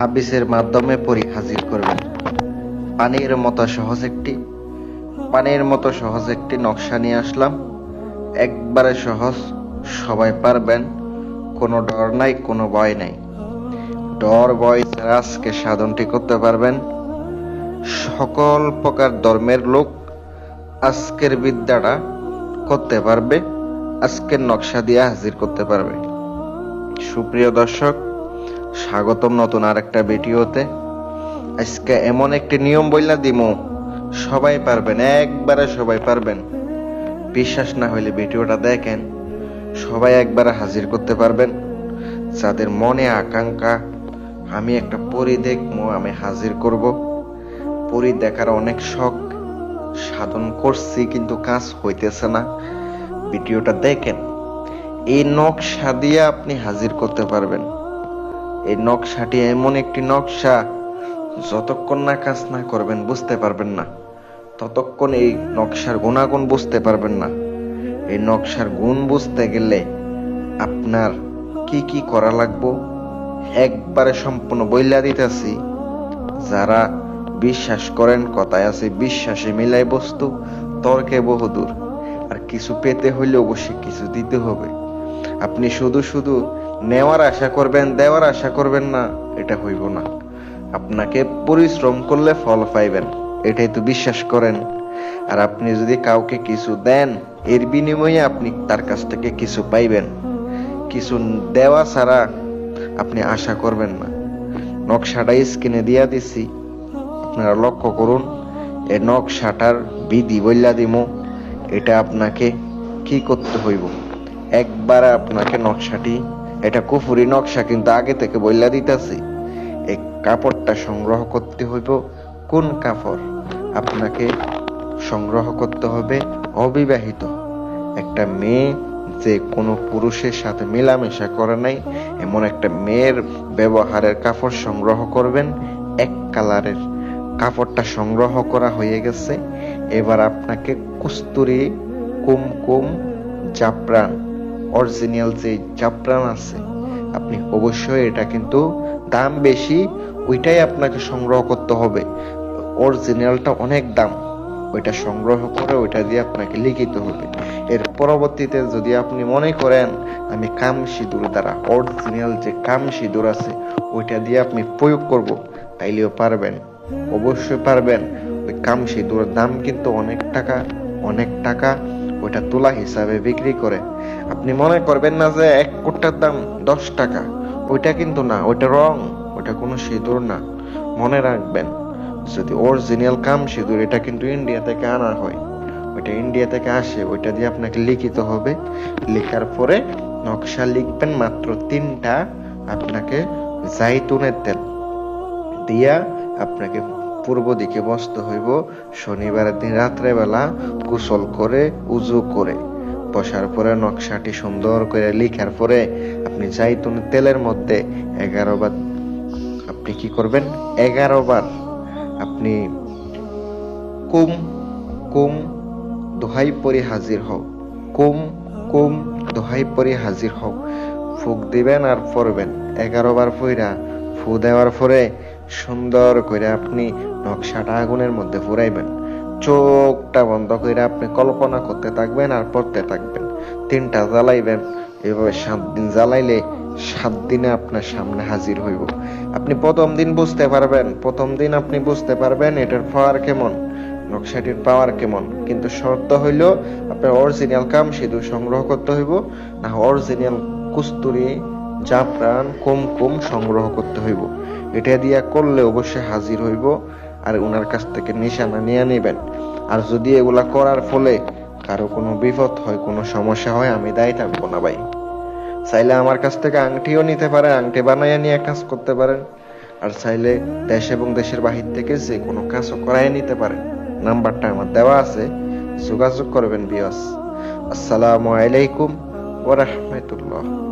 আবিসের মাধ্যমে পরি হাজির করবেন। পানির মতো সহজ একটি পানির মতো সহজ একটি নকশা নিয়ে আসলাম। একবারে সহজ, সবাই পারবেন, কোনো ডর নাই, কোনো ভয় নাই। ডর, ভয় ছাড়া আজকে সাধনটি করতে পারবেন। সকল প্রকার ধর্মের লোক আজকের বিদ্যাটা করতে পারবে, আজকের নকশা দিয়ে হাজির করতে পারবে। সুপ্রিয় দর্শক স্বাগতম নতুন আর একটা ভিডিওতে। আজকে এমন একটি নিয়ম বইলা দিমু, সবাই পারবেন, একবারে সবাই পারবেন। বিশ্বাস না হইলে ভিডিওটা দেখেন, সবাই একবারে হাজির করতে পারবেন। যাদের মনে আকাঙ্ক্ষা, আমি একটা পরি দেখব আমি হাজির করব। পরি দেখার অনেক শখ, সাধন করছি, কিন্তু কাজ হইতেছে না। ভিডিওটা দেখেন, এই নকশা দিয়ে আপনি হাজির করতে পারবেন। এই নকশাটি এমন একটি নকশা, যতক্ষণ না কাজ না করবেন বুঝতে পারবেন না। ততক্ষণ এই নকশার গুণাগুণ বুঝতে পারবেন না। এই নকশার গুণ বুঝতে গেলে আপনার কি কি করা লাগবো একবারে সম্পূর্ণ বইলা দিতেছি। যারা বিশ্বাস করেন, কথায় আছে, বিশ্বাসে মিলাই বস্তু, তর্কে বহুদূর। আর কিছু পেতে হইলে অবশ্যই কিছু দিতে হবে। আপনি শুধু শুধু নেওয়ার আশা করবেন, দেওয়ার আশা করবেন না, এটা হইব না। আপনাকে পরিশ্রম করলে ফল পাইবেন, এটাই তো বিশ্বাস করেন। আর আপনি যদি কাউকে কিছু দেন, এর বিনিময়ে আপনি তার কাছ থেকে কিছু পাইবেন। কিছু দেওয়া ছাড়া আপনি আশা করবেন না। নকশাটা স্ক্রিনে দিয়া দিছি, আপনারা লক্ষ্য করুন, এ নকশাটার বিধি বইলা দিমু, এটা আপনাকে কি করতে হইব? একবার আপনাকে নকশাটি এটা কুফুরি নকশা কিন্তু আগে থেকে বইলা দিতেছি। এই কাপড়টা সংগ্রহ করতে হইব কোন কাপড়? আপনাকে সংগ্রহ করতে হবে অবিবাহিত। একটা মেয়ে যে কোনো পুরুষের সাথে মেলামেশা করে নাই, এমন একটা মেয়ের ব্যবহারের কাপড় সংগ্রহ করবেন, এক কালারের। কাপড়টা সংগ্রহ করা হয়ে গেছে। এবার আপনাকে কুস্তুরি, কুমকুম, জাফরান অরিজিনাল যে জাফরান আছে, আপনি অবশ্যই এটা কিন্তু দাম বেশি, ওইটাই আপনাকে সংগ্রহ করতে হবে। অরিজিনালটা অনেক দাম, ওইটা সংগ্রহ করে ওইটা দিয়ে আপনাকে লিখিত হবে। এর পরবর্তীতে যদি আপনি মনে করেন, আমি কাম সিঁদুর দ্বারা অরিজিনাল যে কাম সিঁদুর আছে, ওইটা দিয়ে আপনি প্রয়োগ করব, তাইলেও পারবেন। অবশ্যই পারবেন। ওই কাম সিঁদুরের দাম কিন্তু অনেক টাকা অনেক টাকা। ওইটা তোলা হিসাবে বিক্রি করে। আপনি মনে করবেন না যে এক কোটার দাম দশ টাকা। ওইটা কিন্তু না, ওইটা রং, ওইটা কোনো সিঁদুর না। মনে রাখবেন, যদি অরিজিনাল কাম সিঁদুর, এটা কিন্তু ইন্ডিয়া থেকে আনা হয়। ওইটা ইন্ডিয়া থেকে আসে, ওইটা দিয়ে আপনাকে লিখিত হবে। লেখার পরে নকশা লিখবেন মাত্র তিনটা আপনাকে জাইতুনের তেল। দিয়া আপনাকে পূর্ব দিকে বসতে হইব। শনিবারের দিন রাত্রেবেলা গোসল করে, উজু করে। বসার পরে নকশাটি সুন্দর করে লিখার পরে আপনি জাইতুনের তেলের মধ্যে এগারো বার। আপনি কি করবেন? এগারো বার আপনি কুম কুম দোহাই পরে হাজির হও। কুম কুম দোহাই পরে হাজির হও। ফুক দিবেন আর পরবেন। এগারো বার পইরা ফু দেওয়ার পরে সুন্দর করে আপনি নকশাটা আগুনের মধ্যে ফুরাইবেন। চোখটা বন্ধ করে আপনি কল্পনা করতে থাকবেন আর পড়তে থাকবেন। তিনটা জ্বালাইবেন, এভাবে সাত দিন জ্বালাইলে সাত দিনে আপনার সামনে হাজির হইব। আপনি প্রথম দিন বুঝতে পারবেন, প্রথম দিন আপনি বুঝতে পারবেন এটার পাওয়ার কেমন, নকশাটির পাওয়ার কেমন। কিন্তু শর্ত হইল, আপনার অরিজিনাল কাম সিঁদুর সংগ্রহ করতে হইব, না অরিজিনাল কুস্তুরি, জাফরান, কুমকুম সংগ্রহ করতে হইব। এটা দিয়া করলে অবশ্যই হাজির হইব আর ওনার কাছ থেকে নিশানা নিয়ে নেবেন। আর যদি এগুলা করার ফলে কারও কোনো বিপদ হয়, কোনো সমস্যা হয়, আমি দায়ী থাকব না ভাই। চাইলে আমার কাছ থেকে আংটিও নিতে পারেন, আংটি বানাইয়া নিয়ে কাজ করতে পারেন। আর চাইলে দেশ এবং দেশের বাহির থেকে যে কোনো কাজও করাই নিতে পারেন। নাম্বারটা আমার দেওয়া আছে, যোগাযোগ করবেন বিয়স। আসসালামু আলাইকুম ওয়া রাহমাতুল্লাহ।